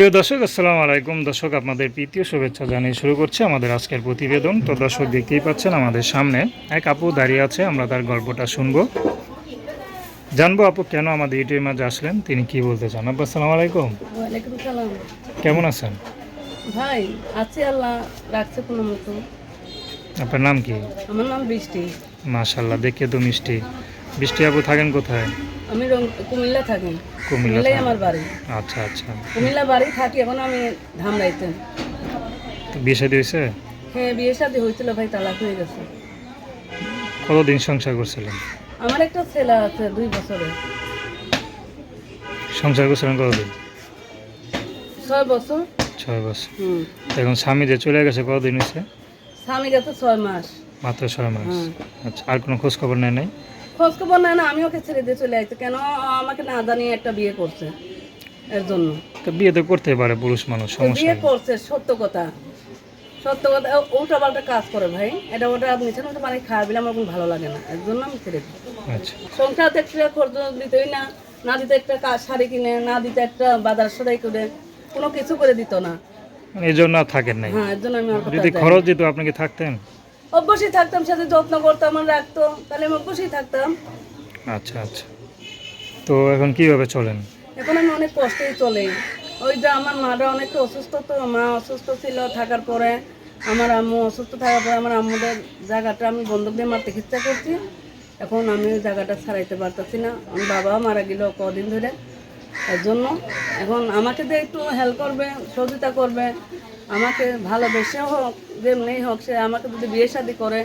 প্রিয় দর্শক আসসালামু আলাইকুম। দর্শক আপনাদের প্রীতীয় শুভেচ্ছা জানিয়ে শুরু করছে আমাদের আজকের প্রতিবেদন। তো দর্শক দেখতেই পাচ্ছেন আমাদের সামনে এক আপু দাঁড়িয়ে আছে আমরা তার গল্পটা শুনব। জানব আপু কেন আমাদের ইউটিউবের মাঝে আসলেন তিনি কি বলতে চান? আপু আসসালামু আলাইকুম। কেমন আছেন? ভাই আছে আল্লাহ রাখছে কোনো মতো। আপনার নাম কি? আমার নাম বৃষ্টি। মাশাল্লাহ দেখে তো মিষ্টি। বৃষ্টি আপু থাকেন কোথায়? আমি রং- কুমিল্লা থাকি। কুমিল্লা কুমিল্লাই আমার বাড়ি। আচ্ছা আচ্ছা। কুমিল্লা বাড়ি থাকি এখন আমি ধামরাইতে বিয়ে শাদী হয়েছে? হ্যাঁ বিয়ে শাদী হয়েছিল ভাই তালাক হয়ে গেছে। কতদিন সংসার করছিলেন? আমার একটা ছেলে আছে দুই বছরের। সংসার করছিলেন কতদিন? ছয় বছর। ছয় বছর। এখন স্বামী যে চলে গেছে কতদিন হয়েছে? স্বামী গেছে ছয় মাস। মাত্র ছয় মাস। আচ্ছা আর কোনো খোঁজ খবর নেয় নাই? খোঁজ খবর না আমি ওকে ছেড়ে দিয়ে চলে আসতে কেন? আমাকে না জানিয়ে একটা বিয়ে করছে এর জন্য। তো বিয়ে তো করতে পারে পুরুষ মানুষ সমস্যা বিয়ে করছে সত্য কথা। সত্য কথা উল্টা পাল্টা কাজ করে ভাই। এটা ওটা নিচে ওটা মানে খাওয়া দিলে আমার কোনো ভালো লাগে না এর জন্য আমি ছেড়ে দিই। আচ্ছা। সংসার দেখতে খরচ দিতই না না দিতে একটা কাজ শাড়ি কিনে না দিতে একটা বাজার সদাই করে কোনো কিছু করে দিত না। মানে এই জন্য থাকেন নাই। হ্যাঁ এর জন্য আমি যদি খরচ দিত আপনি কি থাকতেন? অবশ্যই থাকতাম সাথে যত্ন করতাম আর রাখতো। তাহলে আমি অবশ্যই থাকতাম। আচ্ছা আচ্ছা। তো এখন কীভাবে চলেন? এখন আমি অনেক কষ্টেই চলে। ওই যে আমার মাটা অনেকটা অসুস্থ তো মা অসুস্থ ছিল থাকার পরে। আমার আম্মু অসুস্থ থাকার পরে আমার আম্মুদের জায়গাটা আমি বন্ধক দিয়ে মারতে চিকিৎসা করছি। এখন আমি ওই জায়গাটা ছাড়াইতে পারতেছি না। আমার বাবা মারা গেল কদিন ধরে। এর জন্য এখন আমাকে দিয়ে একটু হেল্প করবে সহযোগিতা করবে। আমাকে ভালোবেসে হোক যেমনি হোক সে আমাকে যদি বিয়ে শাদি করে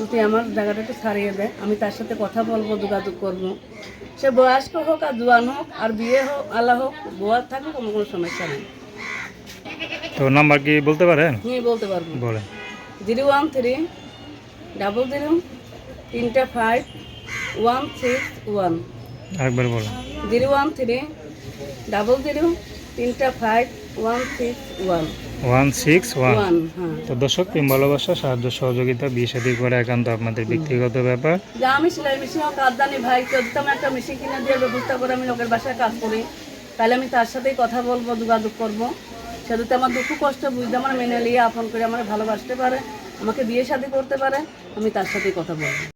যদি আমার জায়গাটা একটু ছাড়িয়ে দেয় আমি তার সাথে কথা বলব যোগাযোগ করব। সে বয়স্ক হোক আর জোয়ান হোক আর বিয়ে হোক আল্লাহ হোক বোয়ার থাকুক আমার কোনো সমস্যা নেই। তো নাম্বার কি বলতে পারেন? নিয়ে বলতে পারব। বলেন। Zero one three double zero তিনটা ফাইভ ওয়ান সিক্স ওয়ান। আরেকবার বলেন। Zero one three double zero তিনটা five one six one. One six one. হ্যাঁ। তো দর্শক প্রেম ভালোবাসা সাহায্য সহযোগিতা বিয়ে শাদী করে একান্ত আপনাদের ব্যক্তিগত ব্যাপার। আমি সেলাই মেশিন হোক জানি ভাই কেউ একটা মেশিন কিনে দিয়ে ব্যবস্থা করে আমি লোকের বাসায় কাজ করি তাহলে আমি তার সাথেই কথা বলব যোগাযোগ করব। সে যদি আমার দুঃখ কষ্ট বুঝতে আমার মেনে নিয়ে আপন করে আমার ভালোবাসতে পারে আমাকে বিয়ে শাদী করতে পারে আমি তার সাথেই কথা বলব।